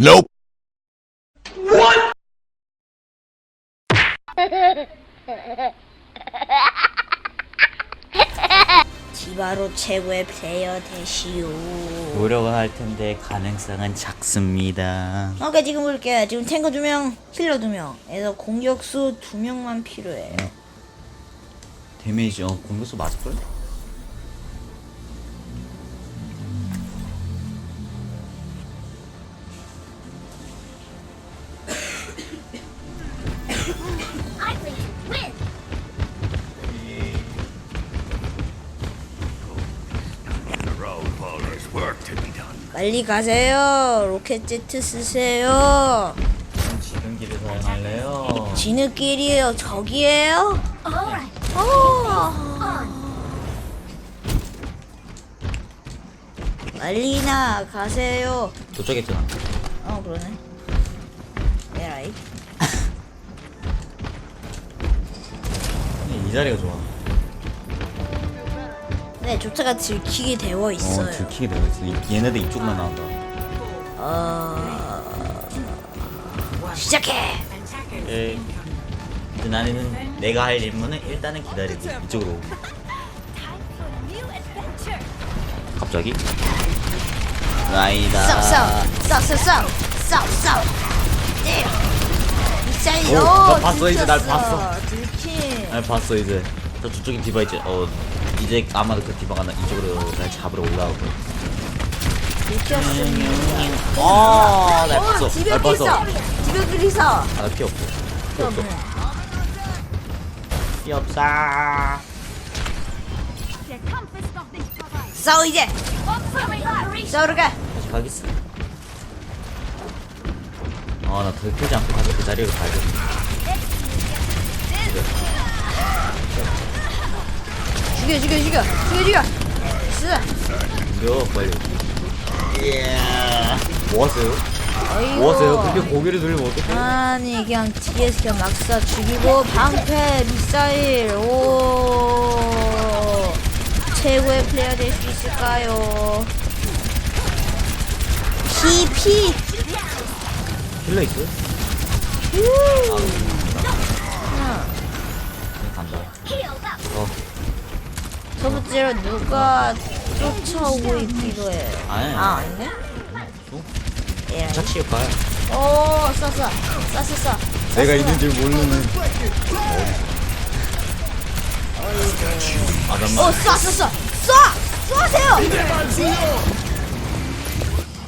Nope. 디바로 최고의 플레이어 되시오. 노력은 할 텐데 가능성은 작습니다. 오케이 지금 볼게요. 지금 탱커 두 명, 힐러 두 명. 그래서 공격수 두 명만 필요해요. 데미지 어 공격수 맞을걸? 빨리 가세요. 로켓 제트 쓰세요. 지금 길을 사용할래요. 지느끼리에요. 저기에요. 어. 빨리 나 가세요. 저쪽에 있잖아. 어 그러네. 에라이. 이 자리가 좋아. 네, 조차가 들키게 되어 어 있어요. 들키게 되어 있어. 이- 얘네들 이쪽만 나온다. 어... 시작해. 예. 이제 나는 내가 할 임무는 일단은 기다리고 이쪽으로 오고. 갑자기 라이다. 싸우 싸우 싸우 싸우 싸우 싸우 싸우. 때려. 미사일 오, 넣어. 나 봤어, 이제 날 들켰어. 봤어. 들킨. 아 봤어 이제. 저 저쪽에 디바 있지. 어 이제 아마도 그 디바가 나 이쪽으로 날 잡으러 올라오고. 들켰습니다. 아, 날 어, 봤어. 날 지벽길 봤어. 서 지벽길 서 아, 나피 없어. 피 없어. 피 없어. 싸워 이제. 싸우러 가. 다시 가겠어. 아, 나 들키지 않고 가서 그 자리로 가야겠어. 죽여 죽여 죽여 죽여 죽여. 쓰. 죽여, 빨리. 예. 뭐 하세요? 뭐 하세요? 그렇게 고개를 돌리면 어떡해? 아니 그냥 뒤에서 그냥 막사 죽이고 방패 미사일 오 최고의 플레이어 될 수 있을까요? 피피 힐러 있어요? 아, 간다. Healed up. 어, 첫 번째로 누가 쫓아오고 있기도 해. 아니. 아 아니네? 예. 착취 가요. 오 쐈어 쐈어 쐈어. 내가 있는 줄 모르는. 아, 잠만. 오 쐈어 쐈 쏴! 쏘세요!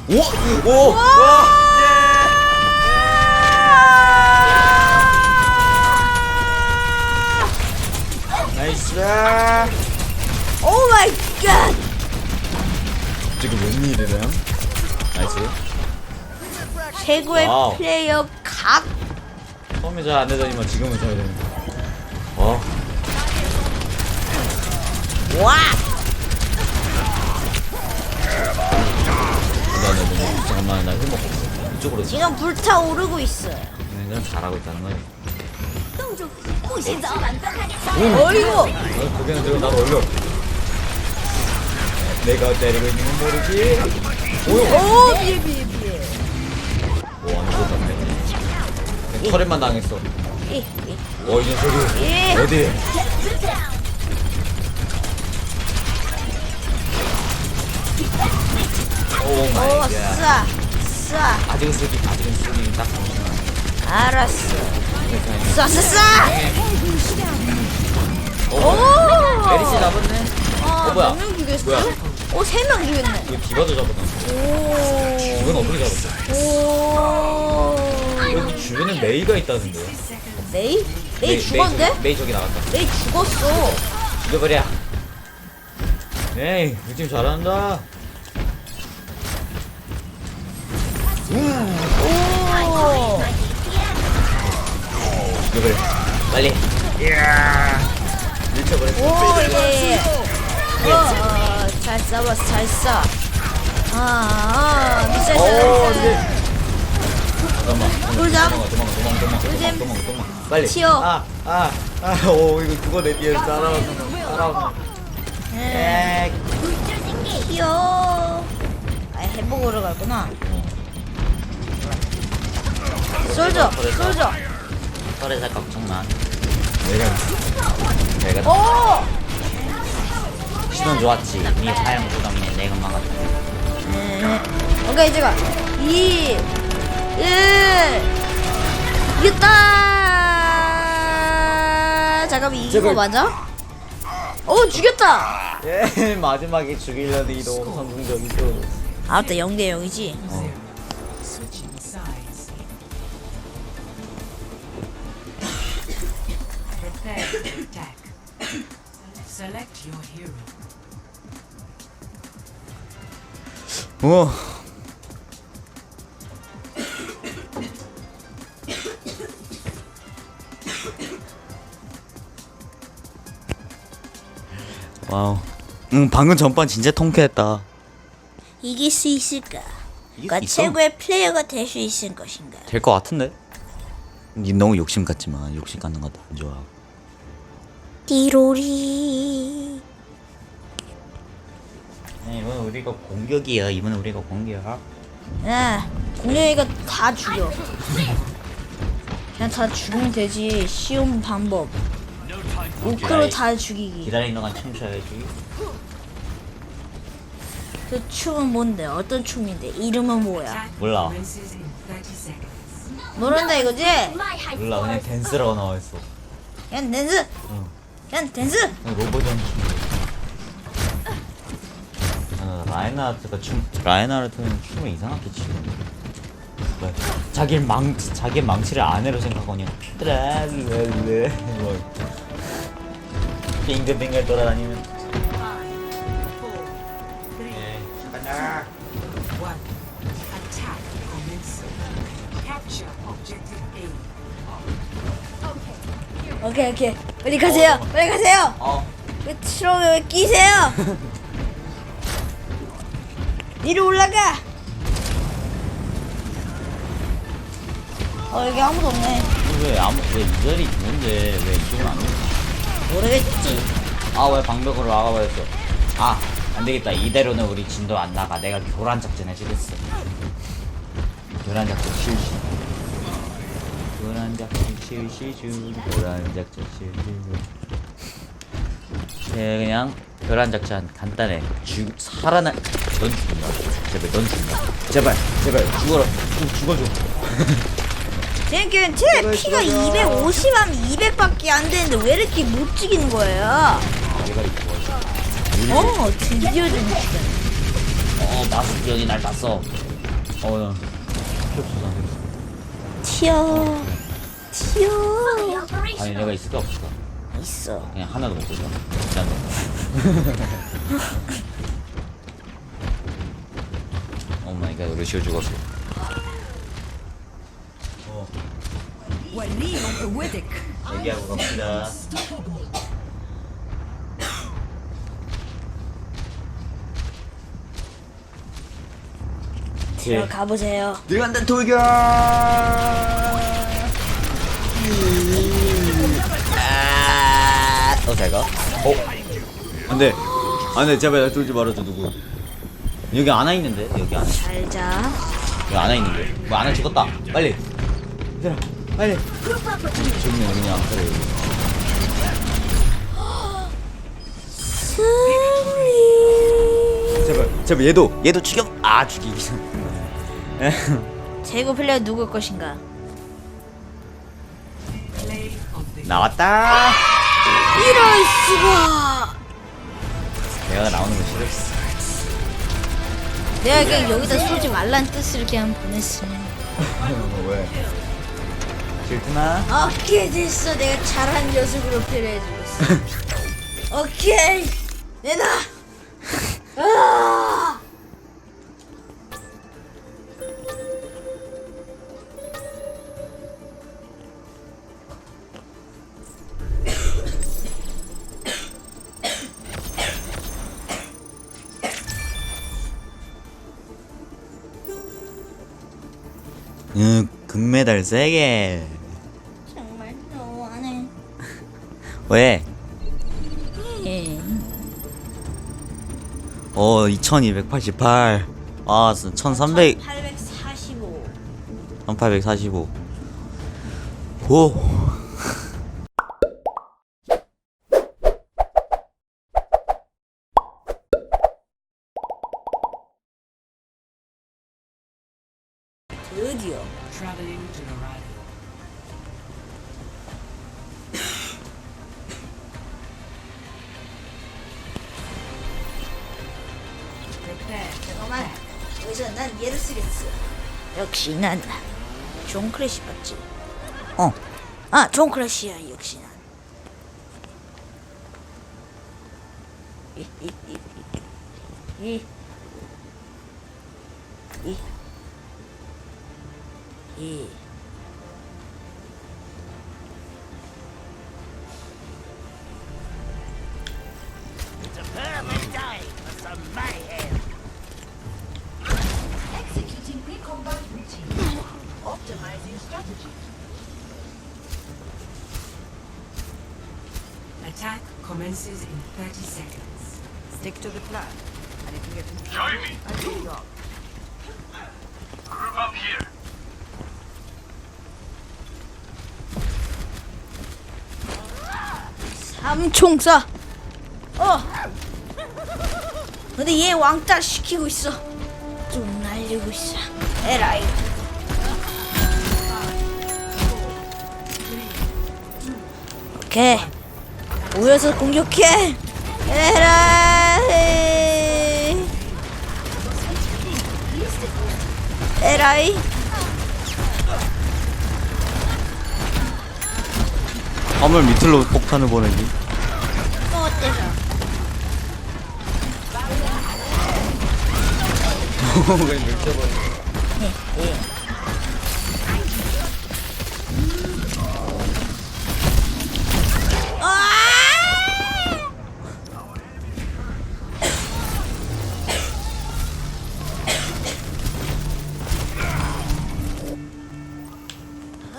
오! 오! 와! 나이스! 오 마이 갓! 지금 웬일이래? 나이스 최고의 와우. 플레이어 각. 처음에 잘 안되더니만 지금은 잘 되네 어 와. 일단은 너무 잠깐만 나힘 먹고 있어 이쪽으로 지금 지금 불타오르고 있어요. 네, 그냥 잘하고 있다는 거야 어? 어이구. 어, 고개는 들고 나를 올려 내가 때리고 있는 건 모르지? 오! 오 비에 비에 비에. 오, 안 죽었네. 털에만 당했어. 이, 이, 어, 이 녀석이. 이. 어디? 오 마이 오 갓. 싸! 싸! 아직은 쓰기, 아직은 쓰기 딱 잠시만. 알았어. 쏴! 쏴! 쏴! 오! 오! 메리시 잡았네. 아, 어, 뭐야? 뭐야? 오, 세 명 죽였네. 이거 디바도 잡았다. 오. 이건 어떻게 잡았어? 오. 여기 주변에 메이가 있다는데요. 메이? 메이 죽었는데? 메이, 메이 저기 나갔다. 메이 죽었어. 죽여버려. 에이, 우리 팀 잘한다. 오. 죽여버려. 빨리. 이야. 밀쳐버려. 오, 예. 어, 어, 잘 싸워, 잘 싸. 아, 아, 미사일 오, 돼. 잠깐만. 돌장. 도망가, 도망가, 도망가, 도망가, 돌잼. 도망가, 도망가. 빨리. 튀어. 아, 아, 아, 오, 이거 그거 내 뒤에 거, 따라오는 거. 예. 에이. 귀여워. 아, 해보고로 갈구나. 솔져 솔져 털에 살 걱정 마. 내가 내가 오 시선 좋았지. 이 화양 부담이네. 내가 막았다. 네. 오케이 제 가 2 1 이겼다 잠깐만 이긴 거 제발. 맞아? 오 죽였다 예 마지막에 죽이려니 너무 성공적이죠. 아따 0대 0이지 Switching sides. Prepare to attack. Select your hero. 어. 와우. 응 방금 전반 진짜 통쾌했다. 이길 수 있을까? 이길 가수 있어? 최고의 플레이어가 될 수 있을 것인가? 될 것 같은데? 니 너무 욕심 같지 마. 욕심 갖는 것도 안 좋아. 띠로리 이번 우리가 공격이야. 이번 우리가 공격. 야 공룡이가 다 죽여 그냥 다 죽이면 되지 쉬운 방법 우크로 다 죽이기 기다리는 동안 춤춰야지. 그 춤은 뭔데 어떤 춤인데 이름은 뭐야 몰라. commences in 30 seconds. 모른다 이거지? 몰라 그냥 댄스라고 나와 있어. 그냥 댄스 응. 그냥 댄스 로봇전 춤. 어, 라인하르트가 춤 라인하르트는 춤을 이상하게 추는. 뭐, 자기 망 자기 망치를 아내로 그냥 트랄랄레 뭐 빙글빙글 돌아다니는. 예, 간다. 오케이 오케이 어디 가세요 빨리 가세요 어. 왜 트럭에 왜 끼세요 위로 올라가. 어 여기 아무도 없네. 왜 아무 왜이 자리 뭔데? 왜 이쪽은 안 돼? 모르겠지. 아왜 방벽으로 나가버렸어? 아 안되겠다. 이대로는 우리 진도 안 나가. 내가 교란 작전 해주겠어. 교란 작전 실시. 교란 작전 실시 중. 교란 작전 실시 중 네, 그냥 교란 작전 간단해. 죽 살아나 넌 죽는다. 제발 넌 죽는다. 제발 제발. 죽어라. 좀 죽어줘. 쟤는 제 피가 250하면 200밖에 안 되는데 왜 이렇게 못 죽이는 거예요? 이거 어 드디어 좀 죽였네. 어 마스크 여기 날 땄어. 어 필요 없어. 튀어. 튀어. 아니 내가 있을까 없을까? 있어. 그냥 하나도 못쏘 죠 일단 오 마이 갓 루시오 죽었어. 어. 얘기하고 갑시다. 들어가보세요. 들어간다 돌격! 어 잘 가 어? 안돼. 안돼. 제발 나 돌지 말아줘 누구. 여기 안와 있는데? 여기 안에. 잘자. 여기 안와 있는데. 뭐 안에 죽었다. 빨리. 얘들아 빨리. 죽네 그냥 그래. 승리. 제발 제발 얘도 얘도 죽여? 아 죽이기 제고 플레이어 누굴 것인가? 나왔다 이럴 수가. 내가 나오는 거 싫었어? 내가 그냥 여기다 쏘지 말란 뜻을 그냥 보냈으면 왜? 질투나. 오케이 됐어. 내가 잘한 녀석으로 표현해주겠어. 오케이 내놔! 아! 금메달 3개 정말 너무하네 왜? 예. 어 2288. 아 1300 845 1845. 오. 잠깐만 여기서 난 얘를 쓰겠어 역시 난 존 크래시 맞지? 어 아 존 크래시야 역시 난 이, 이, 이, 이, 이. 삼총사. 어. 근데 얘 왕따 시키고 있어. 좀 날리고 있어. 에라이. 오케이. 모여서 공격해. 에라이. 에라이. 화물 밑으로 폭탄을 보내기. 왜?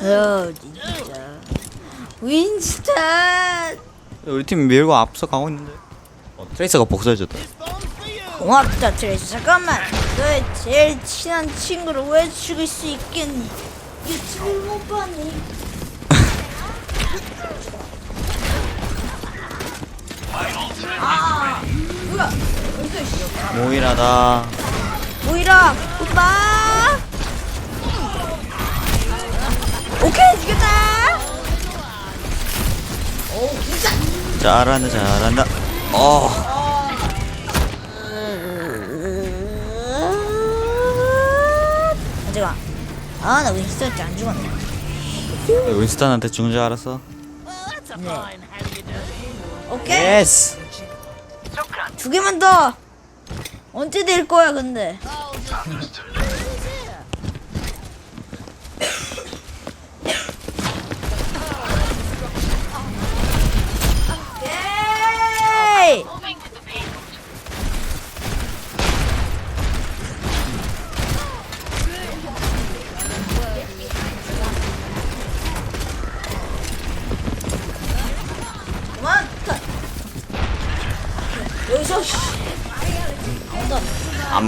어 진짜 윈스턴 우리 팀 밀고 앞서 가고 있는데. 어, 트레이서가 복수해줬다. 고맙다 트레이스 잠깐만. 너의 제일 친한 친구를 왜 죽일 수 있겠니? 유튜브를 못 봤니? 아 뭐야? 모이라다. 모이라 오빠! 오케이 죽였다! 오 진짜! 잘한다 잘한다. 어. 아 나 윈스턴 안 죽었네. 윈스턴한테 죽은 줄 알았어. 오케이. 예스. 두 개만 더. 언제 될 거야 근데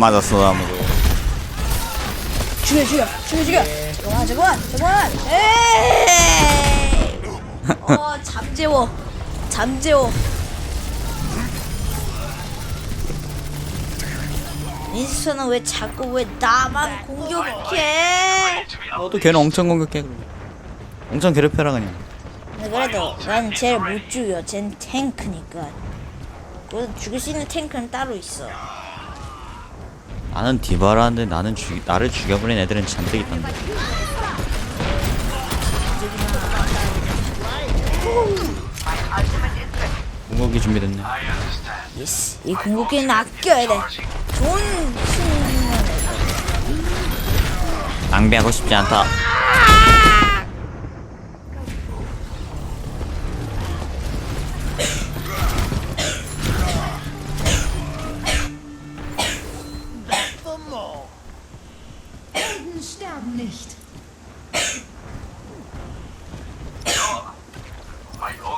맞았어 아무도. 죽여 죽여 죽여 죽여. 잠깐만 잠깐만 잠깐만 에이! 어 잠재워. 잠재워. 인스턴은 왜 자꾸 왜 나만 공격해? 너도 걔는 엄청 공격해 그럼. 엄청 괴롭혀라 그냥. 근데 그래도 난 쟤를 못 죽여. 쟨 탱크니까. 그래도 죽일 수 있는 탱크는 따로 있어 나는 디바라는데 나는 죽 나를 죽여버린 애들은 잔뜩 있던데. 공격이 준비됐네. 예스 이 궁극기는 아껴야 돼 좋은 측면에서 낭비하고 싶지 않다.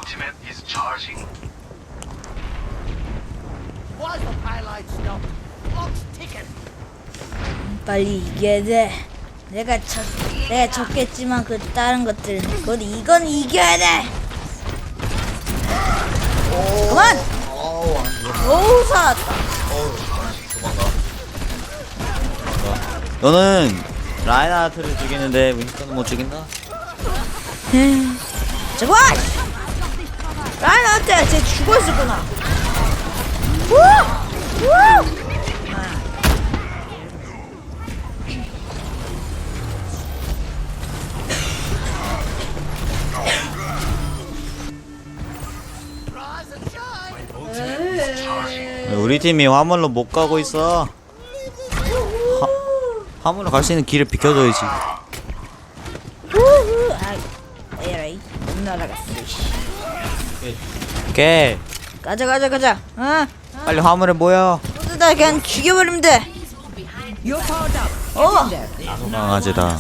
Ultimate is charging. Why the highlight stop? Clock's ticking. 빨리 이겨야 돼 내가 졌 내가 졌겠지만 그 다른 것들은 곧 이건 이겨야 돼. 그만. 오우 살았다. 너는 라인하르트를 죽이는데 윈스턴은 못 죽인다? 저거 라인한테 쟤 죽어 있었구나. 우! 우! 우리 팀이 화물로 못 가고 있어. 화, 화물로 갈 수 있는 길을 비켜줘야지. 우후. 아, 에라이 못 날아갔어. 씨. 오케이. 가자 가자 가자. 어? 빨리 화물에 모여. 모두 다 그냥 죽여버리면 돼. 어. 강아지다.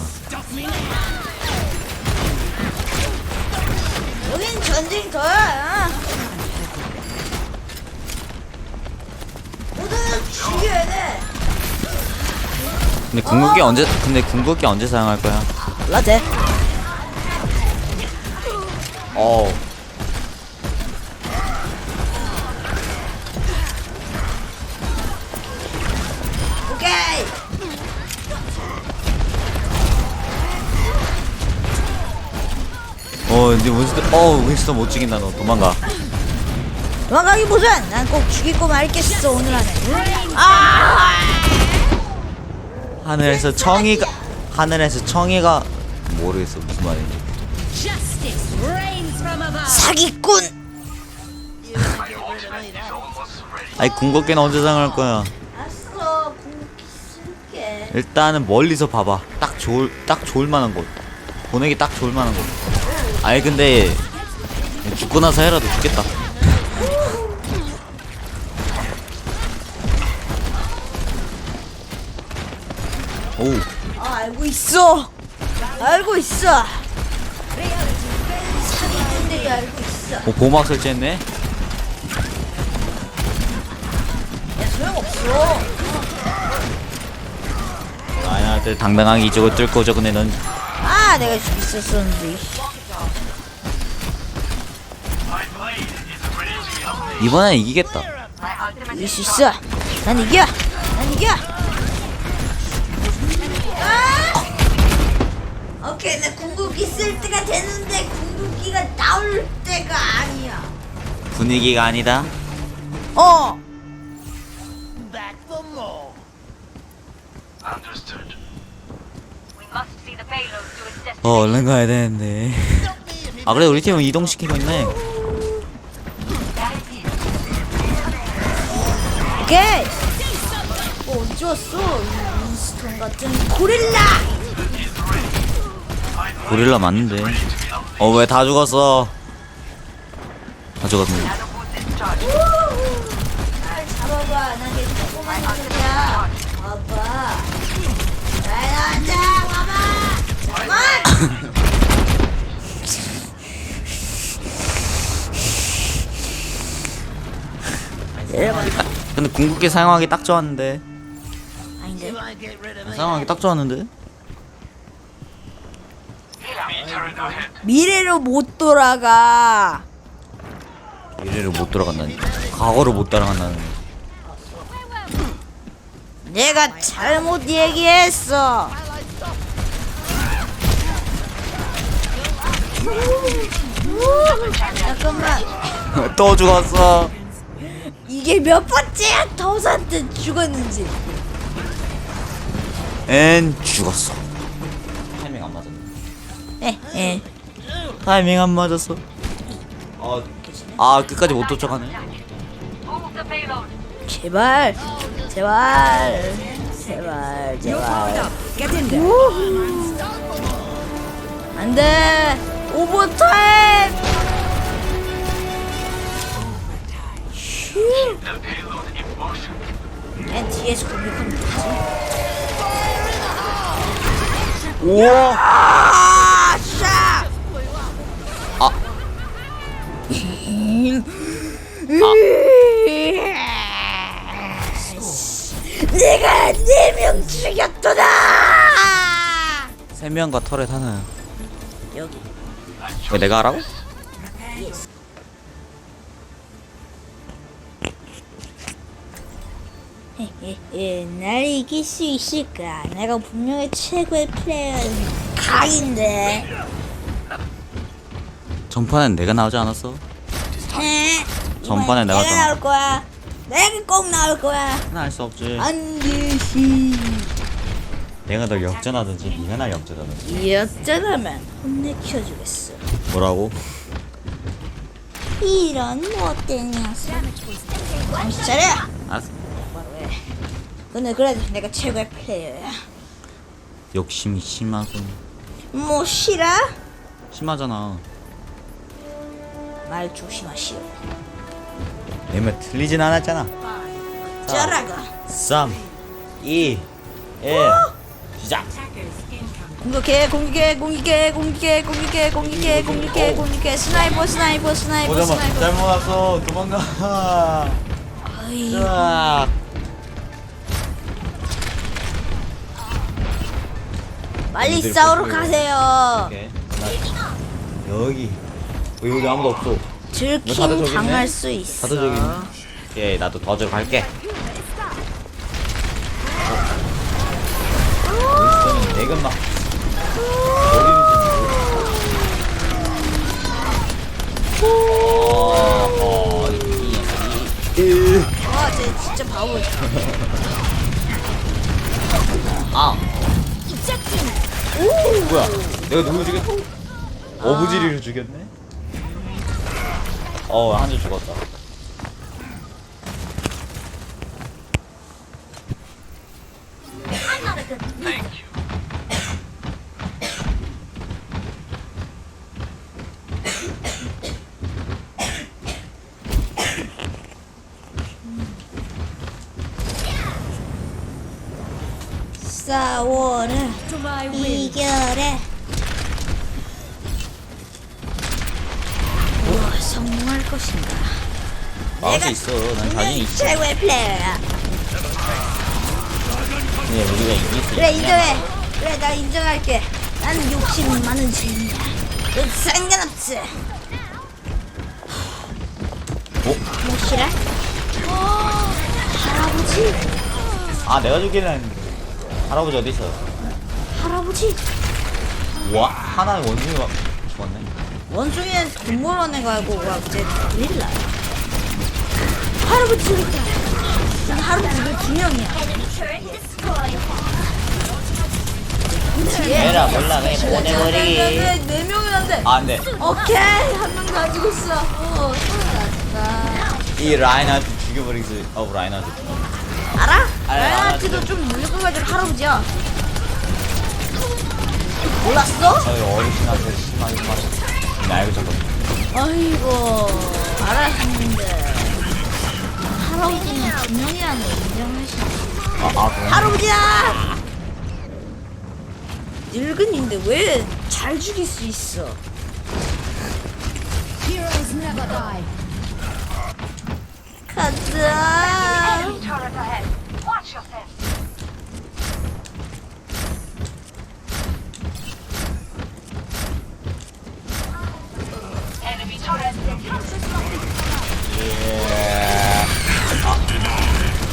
여긴 전쟁터야. 어? 모두 다 죽여야 돼. 근데 궁극기 언제? 근데 궁극기 언제 사용할 거야? 라떼. 어. 오 어, 이제 윈스턴, 어, 윈스턴 못 죽인다, 너. 도망가. 도망가기 무슨? 난 꼭 죽이고 말겠어 오늘 안에. 아! 하늘에서 청이가, 하늘에서 청이가, 모르겠어, 무슨 말인지. 사기꾼. 아니, 궁극기는 언제 사용할 거야? 알았어. 궁극기 쓸게. 일단은 멀리서 봐봐. 딱 좋을, 딱 좋을 만한 곳. 보내기 딱 좋을 만한 곳. 아니, 근데, 죽고 나서 해라도 죽겠다. 오, 아 알고 있어. 알고 있어. 사기꾼들이 알고 있어. 야오 보막 설치했네? 소용없어. 라인한테 당당하게 이쪽을 뚫고 저 근데 넌 아 내가 있었었는데. 이번엔 이기겠다. 이길 수 있어. 난 이겨. 난 이겨. 아! 오케이, 내 궁극기 쓸 때가 됐는데 궁극기가 나올 때가 아니야. 분위기가 아니다. 어. Understood. We must see the payload to its destination. 어 얼른 가야 되는데. 아 그래 우리 팀은 이동시키고 있네. 오케이. 어, 어디 왔어? 이 윈스턴 같은 고릴라. 고릴라 맞는데. 어 왜 다 죽었어? 다 죽었네. 날 잡아봐. 나 계속 조그만 놈이야. 봐봐. 날 앉아. 봐봐. 잠깐만. 근데 궁극기 사용하기 딱 좋았는데. 아닌데. 사용하기 딱 좋았는데. 미래로 못 돌아가. 미래를 못 돌아간다니. 과거를 못 따라간다는. 내가 잘못 얘기했어. 잠깐만. 또 죽었어. 이게 몇 번째야 더사한테 죽었는지. 엔 죽었어. 타이밍 안 맞았네. 에, 에. 타이밍 안 맞았어. 아, 아 끝까지 못 payload. 제발, 제발, 제발, 제발. 안돼. 오버타임. 앤 뒤에서 공격하면 되지. 우와. 아, 샤. 아. 내가 네 명 죽였도다. 세 명과 터렛 하나. 여기. 왜 내가 하라고? 예스. 날 이길 수 있을까? 내가 분명히 최고의 플레이어는 각인데. 전판엔 내가 나오지 않았어? 헤, 전반에 이번엔 내가 내가 좀- 나올 거야. 내가 꼭 나올 거야. 하나 할수 없지. 안되시. 내가 널 역전하든지 네가 날 역전하든지. 여전하면 혼내켜주겠어. 뭐라고? 이런 못된 녀석. 정신 차려. 근데 그래도 내가 최고의 플레이어야. 욕심이 심하군. 뭐 싫어? 심하잖아. 말 조심하시오. 내말 틀리진 않았잖아. 짜라가. 3, 2, 1, 시작. 공격해, 공격해, 공격해, 공격해, 공격해, 공격해, 공격해, 공격해. 스나이퍼, 스나이퍼, 스나이퍼, 오자마 스나이퍼. 잘못 왔어. 도망가. 아이, 으악. 빨리 싸우러. 가세요. 나 여기. 어, 여기 아무도 없어. 저기 있네? 당할 수 있어. 다들 저기. 오케이, 나도 더저 갈게. 어, 내가 막 어, 와, 쟤 진짜 바보. 아. 오, 뭐야? 내가 누구 죽였어? 어부지리를 죽였네? 어, 한 줄 죽었다. 싸워라. 이겨라. 우와, 성공할 것인가? 나올 수 있어. 난 자신 있어. 최고의 플레이어야. 네, 우리가 이길 수 그래 있냐? 인정해. 그래 나 인정할게. 나는 욕심 많은 죄인이야. 넌 상관없지. 어? 뭐 싫어? 어, 할아버지, 아, 내가 했는데. 할아버지 어디 있어? 할아버지. 와, 하나의 원숭이가 죽었네. 원숭이는 돈 벌어내가고 와 이제 릴라. 할아버지 저기 있다. 난 할아버지 왜두 명이야? 얘라 몰라, 그냥 보내버리기. 네 명이란데. 아, 안 돼. 오케이 한 명 가지고 있어. 어, 살았다. 이 라인한테 죽여버리기. 어, 라인한테. 알아? 알아, 라이나트도 알아. 좀 물려가지고 할아버지야. 몰랐어? 저희 어르신한테 심하게 말했어. 나 알고 있었거든. 아이고 알았는데 할아버지는 두 명이라는 거 인정하시네. 아, 아, 그래? 할아버지야! 늙은인데 왜 잘 죽일 수 있어? Heroes never die. 가자.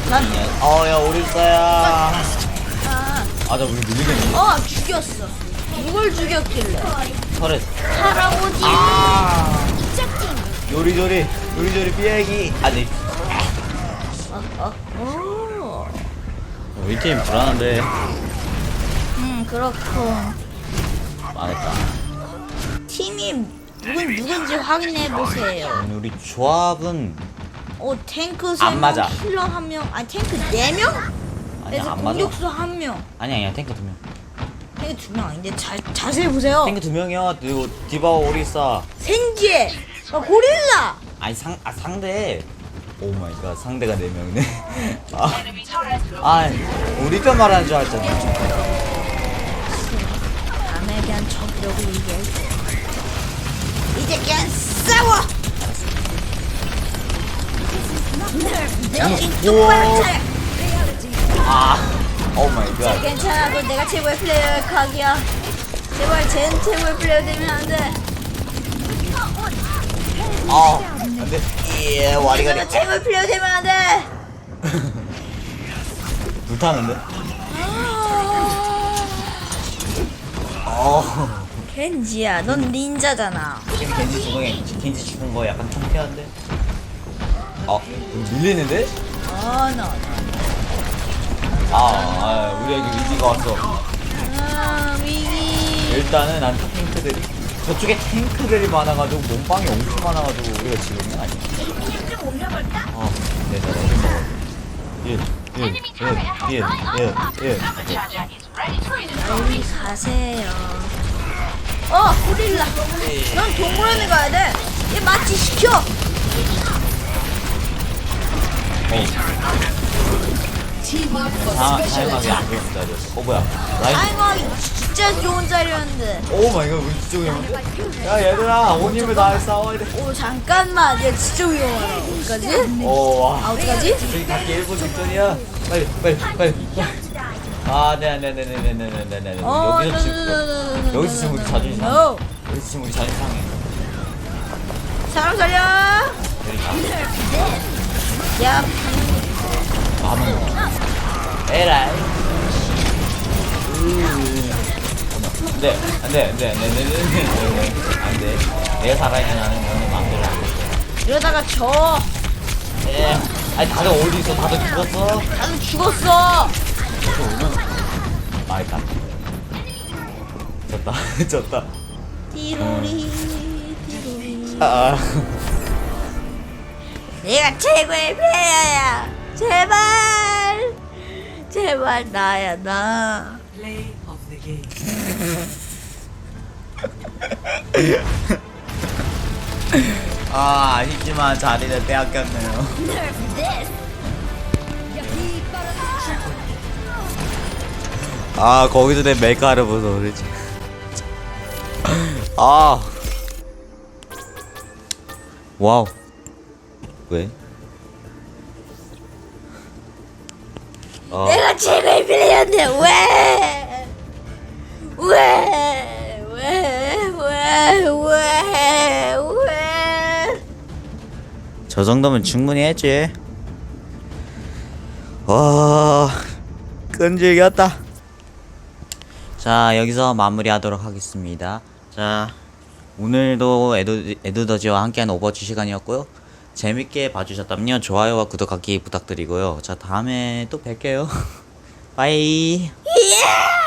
난 어, 야, 우리 있어야. 아, 아, 나 우리 밀리겠네. 어 죽였어. 누굴 죽였길래? 털에. 할아버지. 아. 요리조리, 요리조리 삐약이. 아니. 어, 어. 우리 팀 불안한데. 음 그렇군. 망했다. 팀이 누군 누군지 확인해 보세요. 우리 조합은 어 탱크 안 3명, 맞아. 힐러 1명, 아니 탱크 4명? 아니야, 그래서 안 맞아. 공격수 1명. 아니야, 아니야, 탱크 두 명. 탱크 2명 아닌데 자, 자세히 보세요. 탱크 두 명이야. 그리고 디바와 오리사. 생지에 어, 고릴라. 아니 상, 아 상대. 오 마이 갓, 상대가 네 명이네. 아, 아, 우리 편 말하는 줄 알았잖아. 남에 대한 적력을 이겨. 이제 그냥 싸워. 차려. 아, 오 마이 갓. 괜찮아, 너 내가 최고의 플레이어 각이야. 제발 젠템을 플레이되면 안 돼. 아 안 돼 예 와리가리 제발 템을 플레이되면 안 돼. 불타는데 어 켄지야, 넌 닌자잖아. 지금 겐지 죽은 게 겐지 죽은 거 약간 통쾌한데 어 밀리는데 어, 너. 아, 아 우리에게 위기가 왔어 아, 위기. 일단은 난 탱크들이 저쪽에 탱크들이 많아가지고 몸빵이 엄청 많아가지고 우리가 지금은 아니야. 어, 네, 네, 네. 예, 예, 예, 예, 예, 예. 빨리 가세요. 어, 고릴라. 넌 동물원에 가야 돼. 얘 마취 시켜. 사, 사용하기 안 좋은 자리였어. 어, 뭐야. 라인. 아이고, 진짜 좋은 자리였는데. 오 마이 갓, 우리 진짜 위험한데? 야, 얘들아, 온 힘을 다해 싸워야 돼. 오, 잠깐만. 얘 진짜 위험하다. 어떡하지? 오, 와. 아, 어떡하지? 저기 닿기 1분 직전이야. 빨리, 빨리, 빨리. 아, 네, 네, 네, 네, 네, 네, 네, 네, 네. 어, 여기서 지금, 여기서 지금 우리 자존심 상해. 어, 여기서 지금 우리 자존심 상해. 사람 살려. 여기 가. 야, 에라이. 안돼 안 돼 안 돼 안 돼 안 돼 내가 살아있는 나는 너는 마음대로 안 돼. 이러다가 져. 예. 아니 다들 어디 있어? 다들 죽었어? 나도 죽었어. 이렇게 오면 마이다 졌다 졌다. 띠로리, 띠로리. 아 내가 최고의 플레이어야. 제발. 제발 나야 나. Play of the game. 아, 아쉽지만 자리를 빼앗겼네요 아 거기서 내 메카를 보서 그러지 아 와우 왜? 아, 내가 최고의 플레이어인데 왜? 왜? 왜? 왜? 왜? 왜? 저 정도면 충분히 했지 와 끈질겼다 자 여기서 마무리하도록 하겠습니다 자 오늘도 에두, 에두더지와 함께한 오버워치 시간이었고요 재밌게 봐주셨다면요. 좋아요와 구독하기 부탁드리고요. 자 다음에 또 뵐게요. 빠이. 예!